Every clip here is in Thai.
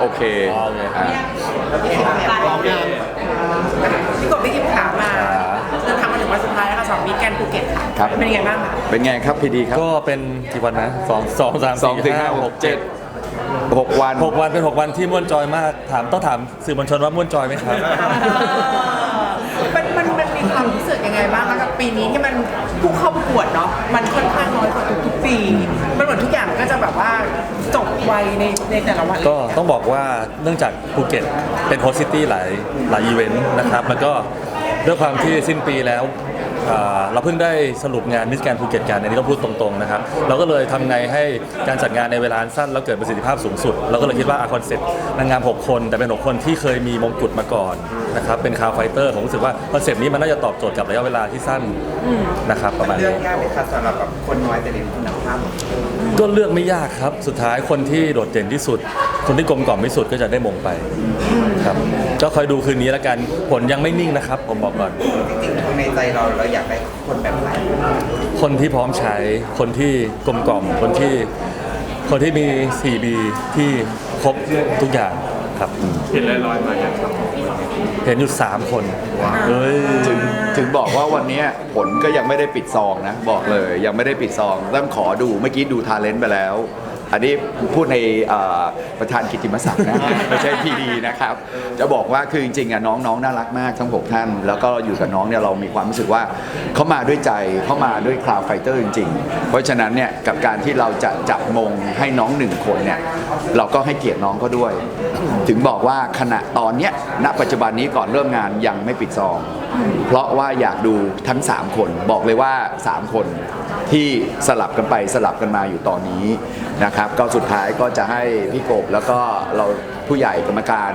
โอเคอ๋อโอเคอ่าพี่กบพี่กิมถามมาเดินทางมาถึงวันสุดท้ายแล้วค่ะสองวีคแกนภูเก็ตค่ะครับ เป็นยังไงบ้างคะเป็นไงครับพีดีครับก็เป็นกี่วันนะสองสองสามสองถึสี่งห้าห้าหหกกเจ็เจ็ดดหกวัน หกวันเป็นหกวันที่ม่วนจอยมากถามต้องถามสื่อมวลชนว่าม่วนจอยไหมครับมัน มีความรู้สึกยังไงบ้างคะกับปีนี้ที่มันผู้เข้าประกวดเนาะมันค่อนข้างน้อยกว่าทุกๆปี มันเหมือนทุกอย่างก็จะแบบว่าจบไวในในแต่ละวันเลยก็ต้องบอกว่าเนื่องจากภูเก็ตเป็นโฮสซิตี้หลายหลายอีเวนต์นะครับแล้วก็ด้วยความที่สิ้นปีแล้ว อ่าเราเพิ่งได้สรุปงานมิสแกนภูเก็ตกันอันนี้ต้องพูดตรงๆนะครับเราก็เลยทำไงให้การจัดงานในเวลาอันสั้นแล้วเกิดประสิทธิภาพสูงสุด เราก็เลยคิดว่าคอนเซ็ปต์นางงาม 6 คน แต่เป็น 6 คนที่เคยมีมงกุฎมาก่อนนะครับเป็นคาวไฟเตอร์ผมรู้สึกว่าคอนเซ็ปต์นี้มันน่าจะตอบโจทย์กับระยะเวลาที่สั้นนะครับประมาณเลือนี้ กยากไหมครับสำหรับแบบคนน้อยแต่เน้นคุณภาพ ก็เลือกไม่ยากครับ สุดท้ายคนที่โดดเด่นที่สุด คนที่กลมกล่อมที่สุดก็จะได้มงไปครับก็คอยดูคืนนี้แล้วกันผลยังไม่นิ่งนะครับ ผมบอกก่อน จริงๆในใจเราเราอยากได้คนแบบไหนคนที่พร้อมใช้ คนที่กลมกล่อม คนที่ คนที่มี 4B ที่ครบทุกอย่างครับ เห็นลอยๆมาเห็นอยู่ 3 คนเฮ้ยถึ งบอกว่าวันนี้ผลก็ยังไม่ได้ปิดซองนะ บอกเลยยังไม่ได้ปิดซองต้องขอดูเมื่อกี้ดูทาเลนต์ไปแล้ว อันนี้พูดในเอ่อประธานกิตติมศักดิ์นะไม่ใช่พีดีนะครับ จะบอกว่าคือจริงๆอะน้องๆน่ารักมากทั้งหกท่าน แล้วก็อยู่กับน้องเนี่ยเรามีความรู้สึกว่าเขามาด้วยใจเขามาด้วยคลาวไฟเตอร์จริง ๆ เพราะฉะนั้นเนี่ยกับการที่เราจะจับมงให้น้องหนึ่งคนเนี่ยเราก็ให้เกียรติน้องเขาด้วย ถึงบอกว่าขณะตอนเนี้ยณปัจจุบันนี้ก่อนเริ่มงานยังไม่ปิดซอง เพราะว่าอยากดูทั้ง 3 คนบอกเลยว่า 3 คนที่สลับกันไปสลับกันมาอยู่ตอนนี้ นะครับก็สุดท้ายก็จะให้พี่กบแล้วก็เราผู้ใหญ่กรรมการ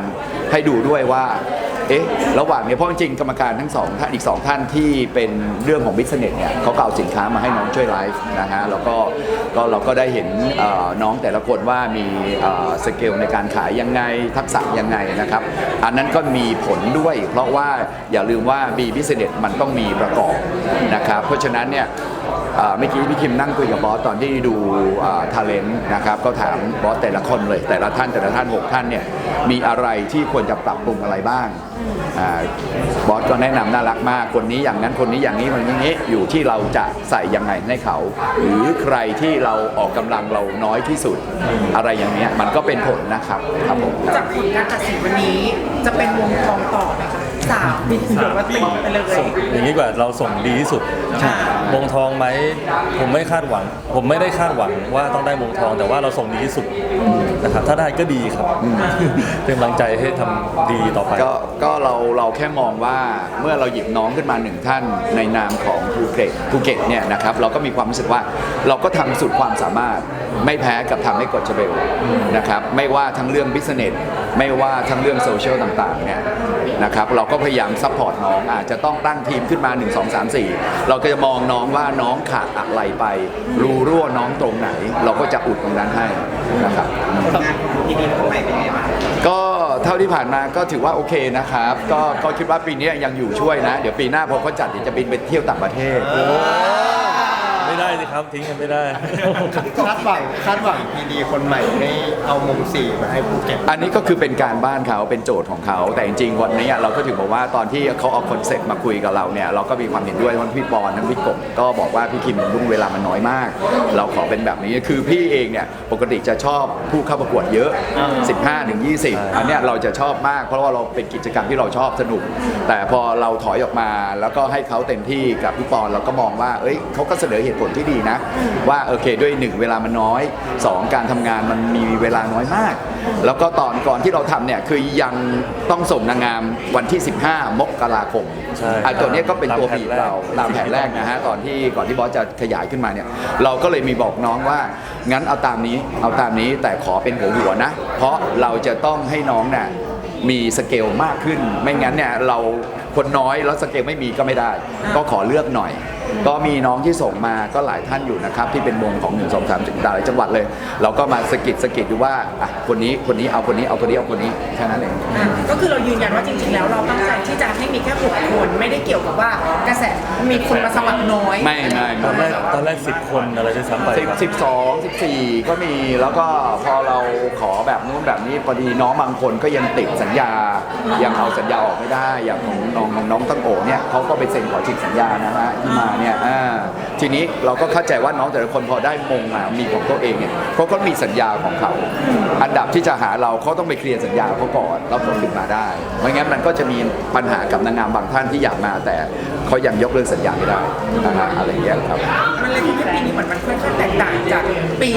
ให้ดูด้วยว่าเอ๊ะระหว่างเนี้ยเพราะจริงกรรมการทั้งสองท่านอีก 2 ท่านที่เป็นเรื่องของบิสเนสเนี่ยเขาเก็เอาสินค้ามาให้น้องช่วยไลฟ์นะฮะแล้วก็ก็เราก็ได้เห็นน้องแต่ละคนว่ามีสเกลในการขายยังไงทักษะยังไงนะครับอันนั้นก็มีผลด้วย เพราะว่าอย่าลืมว่ามีบิสเนสมันต้องมีประกอบนะครับเพราะฉะนั้นเนี่ย เมื่อกี้พี่คิมนั่งคุยกับบอสตอนที่ดูทาเลนต์นะครับก็ถามบอสแต่ละคนเลย แต่ละท่านแต่ละท่านหกท่านเนี่ยมีอะไรที่ควรจะปรับปรุงอะไรบ้างอบอสก็แนะนำน่ารักมากคนนี้อย่างนั้นคนนี้อย่างนี้คนนี้อย่างนี้ อยู่ที่เราจะใส่ยังไงให้เขา หรือใครที่เราออกกำลังเราน้อยที่สุด อะไรอย่างเนี้ยมันก็เป็นผลนะครับครับผมจากผลการตัดสินวันนี้จะเป็นวงทองต่อ ไหมคะสามปีหรือว่าติดไปเลยอย่างนี้กว่าเราส่งดีที่สุดมงทองไหมผมไม่คาดหวัง ผมไม่ได้คาดหวังว่าต้องได้มงทอง แต่ว่าเราส่งดีที่สุดนะครับถ้าได้ก็ดีครับเป็นกำลังใจให้ทำดีต่อไป ก็ก็เราเราแค่มองว่าเมื่อเราหยิบน้องขึ้นมาหนึ่งท่านในนามของภูเก็ตภูเก็ตเนี่ยนะครับเราก็มีความรู้สึกว่าเราก็ทำสุดความสามารถ ไม่แพ้กับทำให้กดเชเบลนะครับไม่ว่าทั้งเรื่องบิสเนสไม่ว่าทั้งเรื่องโซเชียลต่างๆเนี่ย นะครับเราก็พยายามซัพพอร์ตน้องอาจจะต้องตั้งทีมขึ้นมา 1 2 3 4 เราก็จะมองน้องว่าน้องขาดอะไรไป รูรั่วน้องตรงไหน เราก็จะอุดตรงนั้นให้นะครับงานที่นี่คนใหม่เป็นไงบ้างก็เท่าที่ผ่านมาก็ถือว่าโอเคนะครับ ก็ก็คิดว่าปีนี้ยังอยู่ช่วยนะ เดี๋ยวปีหน้าพอเขาจัดเดี๋ยวจะบินไปเที่ยวต่างประเทศไม่ ได้สิครับทิ้งกันไม่ได้ คาดหวังคาดหวังพีดีคนใหม่ให้เอามงสี่มาให้ภูเก็ตอันนี้ก็คือเป็นการบ้านเขาเป็นโจทย์ของเขา แต่จริงๆวันนี้เราก็ถึงบอกว่าตอนที่เขาเอาคอนเซ็ปต์มาคุยกับเราเนี่ยเราก็มีความเห็นด้วยทั้งพี่ปอนทั้งพี่กบก็บอกว่าพี่คิมรุ่งเวลามันน้อยมาก เราขอเป็นแบบนี้คือพี่เองเนี่ยปกติจะชอบผู้เข้าประกวดเยอะ 15ถึง20 อันเนี้ยเราจะชอบมากเพราะว่าเราเป็นกิจกรรมที่เราชอบสนุก แต่พอเราถอยออกมาแล้วก็ให้เขาเต็มที่กับพี่ปอนเราก็มองว่าเอ้ยเขาก็เสนอเหตุผลที่ดีนะ ว่าโอเคด้วยหนึ่งเวลามันน้อยสองการทำงานมันมีเวลาน้อยมาก แล้วก็ตอนก่อนที่เราทำเนี่ยคือยังต้องส่งนางงามวันที่ 15 มกราคมใช่ไอ้ตัวเนี้ยก็เป็นตัวตามแผนบีบแรกเราตามแผนแรกนะฮะตอนที่ก่อนที่บอสจะขยายขึ้นมาเนี่ยเราก็เลยมีบอกน้องว่างั้นเอาตามนี้เอาตามนี้แต่ขอเป็นหัวหัวๆนะ เพราะเราจะต้องให้น้องเนี่ยมีสเกลมากขึ้น ไม่งั้นเนี่ยเราคนน้อยแล้วสเกลไม่มีก็ไม่ได้ ก็ขอเลือกหน่อย ก็มีน้องที่ส่งมาก็หลายท่านอยู่นะครับ ที่เป็นวงของ1 2 3ถึงหลายจังหวัดเลย เราก็มาสะกิดสะกิดดูว่าอะคนนี้คนนี้เอาคนนี้เอาคนนี้เอาคนนี้แค่นั้นเอง อะก็คือเรายืนยันว่าจริง ๆ แล้วเราตั้งใจที่จะให้มีแค่หกคนไม่ได้เกี่ยวกับว่ากระแสมีคนมาสมัครน้อยไม่ไม่ตอนแรไม่กตอนแรกสิบคนอะไรด้วยซ้ำไปสิบสิบสองสิบสี่ก็มีแล้วก็พอเราขอแบบนู้นแบบนี้พอดีน้องบางคนก็ยังติดสัญญา ยังเอาสัญญาออกไม่ได้ อย่างของน้องของน้องตั้งโอเนี่ยเขาก็ไปเซ็นขอฉีกสัญญานะฮะที่มาเนี่ยอ่าทีนี้เราก็เข้าใจว่าน้องแต่ละคนพอได้มงมามีของตัวเองเนี่ยเขาก็มีสัญญาของเขา อันดับที่จะหาเราเขาต้องไปเคลียร์สัญญาเขาก่อนแล้วเขาถึงมาได้ไม่งั้นมันก็จะมีปัญหากับนางงามบางท่านที่อยากมาแต่เขายังยกเลิกสัญญาไม่ได้นะฮะอะไรอย่างเงี้ยครับมันเลยทำให้ปีนี้เหมือนมันค่อนข้างแตกต่างจากปี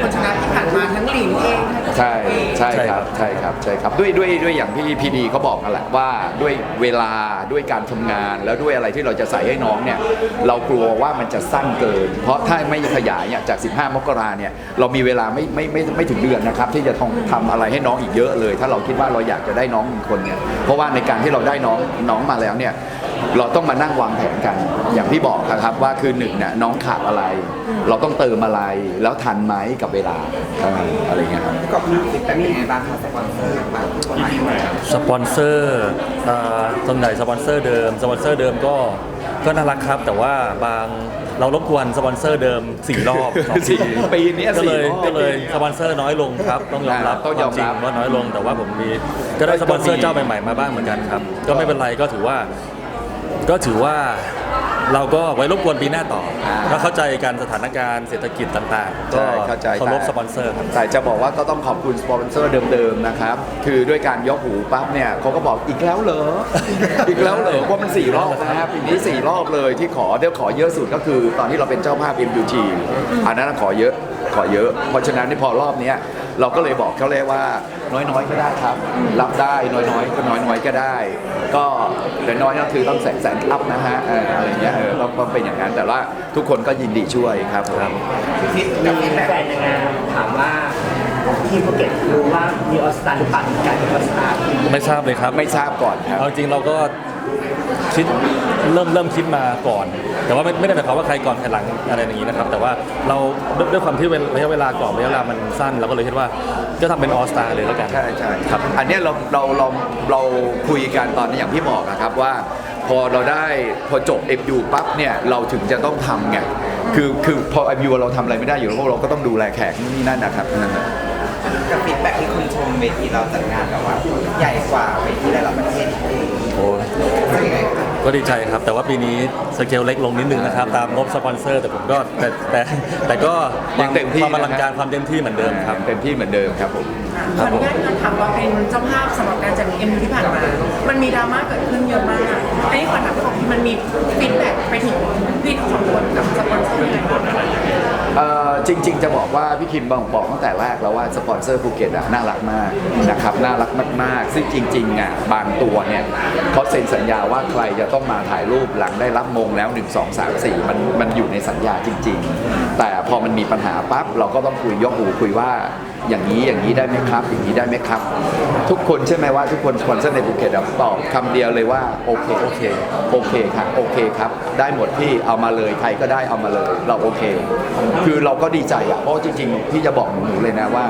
คนชนะที่ผ่านมาทั้งหลิงเองทั้งใช่เองใช่ครับใช่ครับใช่ครับด้วยด้วยด้วยอย่างที่พีดีเขาบอกกันแหละว่าด้วยเวลาด้วยการทำงานแล้วด้วยอะไรที่เราจะใส่ให้น้องเนี่ยเรากลัวว่ามันจะสั้นเกิน เพราะถ้าไม่ขยายเนี่ยจาก 15 มกราเนี่ยเรามีเวลาไม่ไม่ไม่ไม่ถึงเดือนนะครับที่จะทำทำอะไรให้น้องอีกเยอะเลย ถ้าเราคิดว่าเราอยากจะได้น้องหนึ่งคนเนี่ยเพราะว่าในการที่เราได้น้องน้องมาแล้วเนี่ยเราต้องมานั่งวางแผนกัน อย่างที่บอกนะครับว่าคือหนึ่งเนี่ยน้องขาดอะไร เราต้องเติมอะไรแล้วทันไหมกับเวลาเอออะไรเงี้ยครับก็มีฟีดแบ็กยังไงบ้างคะสปอนเซอร์บางคนหลายคนสปอนเซอร์อ่าส่วนใหญ่สปอนเซอร์เดิมสปอนเซอร์เดิมก็ ก็น่ารักครับแต่ว่าบางเรารบกวนสปอนเซอร์เดิมสี่รอบสองสี่ปีเนี้ยก็เลยสี่รอบก็เลยสปอนเซอร์น้อยลงครับ ต้องยอมรับอ่าต้องยอมควาจริงรับว่าน้อยลงแต่ว่าผมมีก็ได้สปอนเซอร์เจ้าใหม่ๆมาบ้างเหมือนกันครับ ก็ไม่เป็นไรก็ถือว่า ก็ถือว่า เราก็ไว้รบกวนปีหน้าต่ออาถ้าเข้าใจการสถานการณ์เศรษฐกิจต่างๆ ก็ใช่เข้าใจ เคารพแต่สปอนเซอร์ครับ แต่จะบอกว่าก็ต้องขอบคุณสปอนเซอร์เดิมๆนะครับ คือด้วยการยกหูปั๊บเนี่ยเขาก็บอกอีกแล้วเหรอ อีกแล้วเหรอเพราะมันสี่รอบนะครับปีนี้สี่รอบเลยที่ขอเดี๋ยวขอเยอะสุดก็คือ ตอนที่เราเป็นเจ้าภาพ MUT อันนั้นขอเยอะ ขอเยอะ เพราะฉะนั้นนี่พอรอบเนี้ยเราก็เลยบอกเขาเลยว่าน้อยๆก็ได้ครับ รับได้น้อยๆก็น้อยๆก็ได้ ก็แต่น้อยๆก็คือต้องแสนแสนอัพนะฮะเอออะไรเงี้ยเออต้องต้องเป็นอย่างนั้นแต่ว่าทุกคนก็ยินดีช่วยครับผมคิดกับฟีดแบ็กแฟนนางงามถามว่าทีมภูเก็ตรู้ว่ามีออสตาหรือเปล่าการเป็นออสตา ไม่ทราบเลยครับ ไม่ทราบก่อนครับ เอาจริงเราก็ คิดเริ่มเริ่มคิดมาก่อน แต่ว่าไม่ไม่ได้หมายความว่าใครก่อนใครหลังอะไรอย่างนี้นะครับ แต่ว่าเราด้วยด้วยความที่เวลาระยะเวลาก่อนระยะเวลามันสั้นเราก็เลยคิดว่าก็ทำเป็นออสตาเลยแล้วกัน ใช่ใช่ครับอันเนี้ยเราเราเราเราคุยกันตอนนี้อย่างที่บอกนะครับว่า พอเราได้พอจบ FU ปั๊บเนี่ยเราถึงจะต้องทำไงคือคือพอ FU เราทำอะไรไม่ได้อยู่แล้วพวกเราก็ต้องดูแลแขกนู่นนี่นั่นนะครับนั่นแหละ กับฟีดแบ็กที่คุณชมเวทีเราจัดงานแบบว่า ใหญ่กว่าเวทีระดับประเทศอีกโอ้เป็นยังไงคะ ก็ดีใจครับ แต่ว่าปีนี้สเกลเล็กลงนิดนึงนะครับ ตามงบสปอนเซอร์ แต่ผมก็แต่แต่แต่ก็ยังเต็มที่ความอลังการนะครับความเต็มที่เหมือนเดิมครับเต็มที่เหมือนเดิมครับผมขออนุญาตย้อนถามว่าเป็นเจ้าภาพสำหรับการจัดเอ็มที่ผ่านมา มันมีดราม่าเกิดขึ้นเยอะมากอันนี้ขอถามพี่บอกที่มันมีฟีดแบ็กไปถึงพี่ทั้งสองคนกับสปอนเซอร์ยังไงบ้างเอ่อ จริง ๆ จะบอกว่าพี่คิมบอกบอกตั้งแต่แรกแล้วว่าสปอนเซอร์ภูเก็ตอะน่ารักมากนะครับน่ารักมากๆ ซึ่งจริงๆอะบางตัวเนี่ยเขาเซ็นสัญญาว่าใครจะต้องมาถ่ายรูปหลังได้รับมงแล้ว 1 2 3 4 มันมันอยู่ในสัญญาจริง ๆ แต่พอมันมีปัญหาปั๊บเราก็ต้องคุยยกหูคุยว่าอย่างนี้อย่างนี้ได้ไหมครับ อย่างนี้ได้ไหมครับ ทุกคนใช่ไหมว่าทุกคนสปอนเซอร์ในภูเก็ตอะตอบคำเดียวเลยว่าโอเคโอเคโอเคครับโอเคครับ ได้หมดพี่เอามาเลยใครก็ได้เอามาเลย เราโอเค คือเราก็ดีใจอะเพราะจริงๆพี่จะบอกหนูๆเลยนะว่า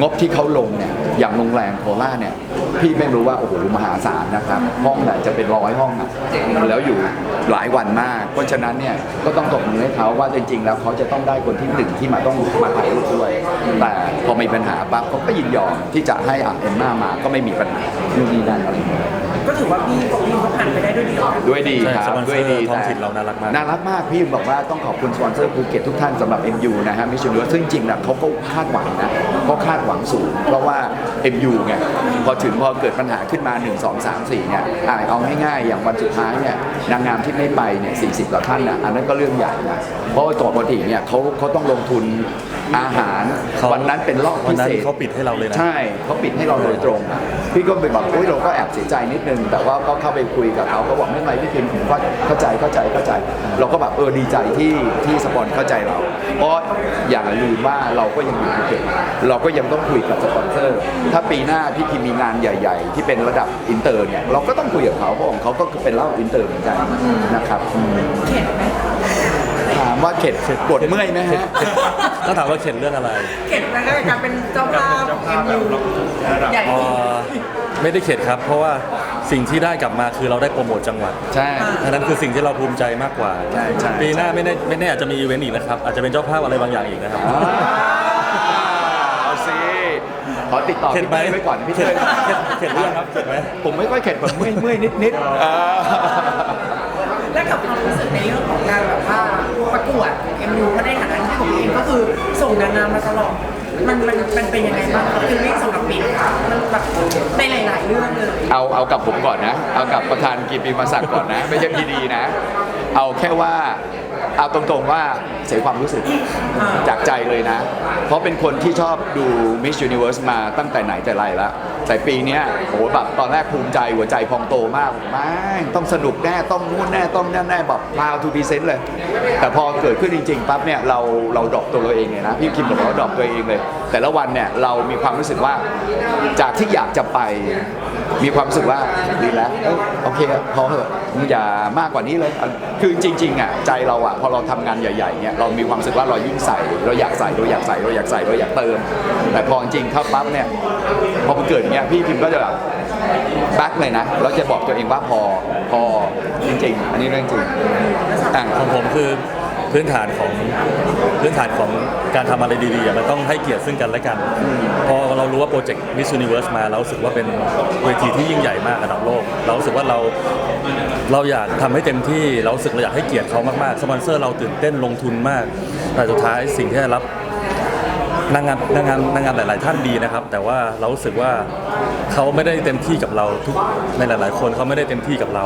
งบที่เขาลงเนี่ยอย่างโรงแรมโคราชเนี่ย พี่ไม่รู้ว่าโอ้โหมหาศาลนะครับ ห้องเนี่ยจะเป็นร้อยห้องอะแล้วอยู่หลายวันมาก เพราะฉะนั้นเนี่ยก็ต้องตบมือให้เขาว่าจริง ๆ แล้วเขาจะต้องได้คนที่หนึ่งที่มาต้องมาถ่ายรูปด้วย แต่พอมีปัญหาปั๊บเขาก็ยินยอมที่จะให้อะเอ็มม่ามาก็ไม่มีปัญหานู่นนี่นั่นอะไรอย่างเงี้ย ก็ถือว่าพี่กับพี่เขาผ่านไปได้ด้วยดีเหมือนกันด้วยดีใช่ครับสปอนเซอร์ด้วยดีท้องถิ่นเราน่ารักมาก น่ารักมากพี่บอกว่าต้องขอบคุณสปอนเซอร์ภูเก็ตทุกท่านสำหรับ MU นะฮะมิชชันซึ่งจริงๆนะเขาก็คาดหวังนะเขาคาดหวังสูง เพราะว่า MU ไงพอถึงพอเกิดปัญหาขึ้นมา 1 2 3 4เนี่ยอะเอาง่ายๆอย่างวันสุดท้ายเนี่ยนางงามที่ไม่ไปเนี่ย40กว่าท่านนะอันนั้นก็เรื่องใหญ่นะเพราะว่าตัวปกติเนี่ยเขาเขาต้องลงทุนอาหารเขาวันนั้นเป็นรอบวันพินั้นเศษเขาปิดให้เราเลยนะ ใช่เขาปิดให้เราโดยตรงอะพี่ก็ไปบอกอุ้ยเราก็แอบเสียใจนิดนึงแต่ว่าก็เข้าไปคุยกับเขาก็บอกไม่เป็นไรพี่คิมผมก็เข้าใจเข้าใจเข้าใจ เราก็แบบเออดีใจที่ที่สปอนเข้าใจเรา เพราะอย่าลืมว่าเราก็ยังอยู่ภูเก็ตเราก็ยังต้องคุยกับสปอนเซอร์ ถ้าปีหน้าพี่คิมมีงานใหญ่ ๆ ที่เป็นระดับอินเตอร์เนี่ยเราก็ต้องคุยกับเขาเพราะของเขาก็เป็นระดับอินเตอร์เหมือนกันนะครับอืมเข็ดไหมว่าเข็ดปวดเมื่อยไหมฮะถ้าถามว่าเข็ดเรื่องอะไร เข็ดแล้วก็การเป็นเจ้าภาพเอ็มยูใหญ่เอ่อไม่ได้เข็ดครับ เพราะว่า สิ่งที่ได้กลับมาคือเราได้โปรโมทจังหวัดใช่ อันนั้นคือสิ่งที่เราภูมิใจมากกว่า ใช่ใช่ ปีหน้าไม่แน่ไม่แน่อาจจะมีอีเวนต์อีกนะครับ อาจจะเป็นเจ้าภาพอะไรบางอย่างอีกนะครับอ่าเอาสิขอติดต่อเข็ดพี่ไหมเต้ยไว้ก่อนนะพี่เข็เต้ดยเข็ดเข็ดเรื่องครับเข็ดไหม ผมไม่ค่อยเข็ดผมเมื่อยเมื่อยนิดนิดๆเออและกับความรู้สึกในเรื่องของการแบบว่าประกวดเอ็มยูเพราะในฐานะที่ผมเองก็คือส่งนางงามมาตลอด มันมันมันเป็นยังไงบ้างครับคืองสำหรับปีค่ะมันแบบในหลาย ๆ เรื่องเลยเอาเอากับผมก่อนนะ เอากับประธานกีปีมาสักก่อนนะ ไม่ใช่พีดีนะ เอาแค่ว่า เอาตรงๆว่าเสียความรู้สึกจากใจเลยนะ เพราะเป็นคนที่ชอบดู Miss Universe มาตั้งแต่ไหนแต่ไรแล้วแต่ปีนี้โอ้โหแบบตอนแรกภูมิใจหัวใจพองโตมากไม่ต้องสนุกแน่ต้องนู่นแน่ต้องนั่นแน่แบบพาวทูพีเซนเลย แต่พอเกิดขึ้นจริงๆปั๊บเนี่ยเราเราดรอปตัวเราเองเลยนะพี่คิมบอกว่าดรอปตัวเองเลย แต่ละวันเนี่ยเรามีความรู้สึกว่าจากที่อยากจะไป มีความรู้สึกว่าดีแล้วเอ้ยโอเคพอเหอะมึงอย่ามากกว่านี้เลยอะคือจริงๆอะใจเราอะพอเราทำงานใหญ่ๆเนี่ยเรามีความรู้สึกว่าเรายิ่งใส่เราอยากใส่เราอยากใส่เราอยากใส่เราอยากเติม แต่พอจริงๆเข้าปั๊บเนี่ยพอมันเกิดอย่างเงี้ยพี่พิมก็จะแบบ แบ็คเลยนะ เราจะบอกตัวเองว่าพอ พอจริงๆ อันนี้เรื่องจริงอะ ของผมคือ พื้นฐานของพื้นฐานของการทำอะไรดีๆอะมันต้องให้เกียรติซึ่งกันและกัน พอเรารู้ว่าโปรเจกต์ Miss Universe มาเรารู้สึกว่าเป็นเวทีที่ยิ่งใหญ่มากระดับโลก เรารู้สึกว่าเราเราอยากทำให้เต็มที่เรารู้สึกเราอยากให้เกียรติเขามากๆสปอนเซอร์เราตื่นเต้นลงทุนมาก แต่สุดท้ายสิ่งที่ได้รับนางงามนางงามนางงามหลาย ๆ ท่านดีนะครับ แต่ว่าเรารู้สึกว่าเขาไม่ได้เต็มที่กับเราทุกในหลาย ๆ คนเขาไม่ได้เต็มที่กับเรา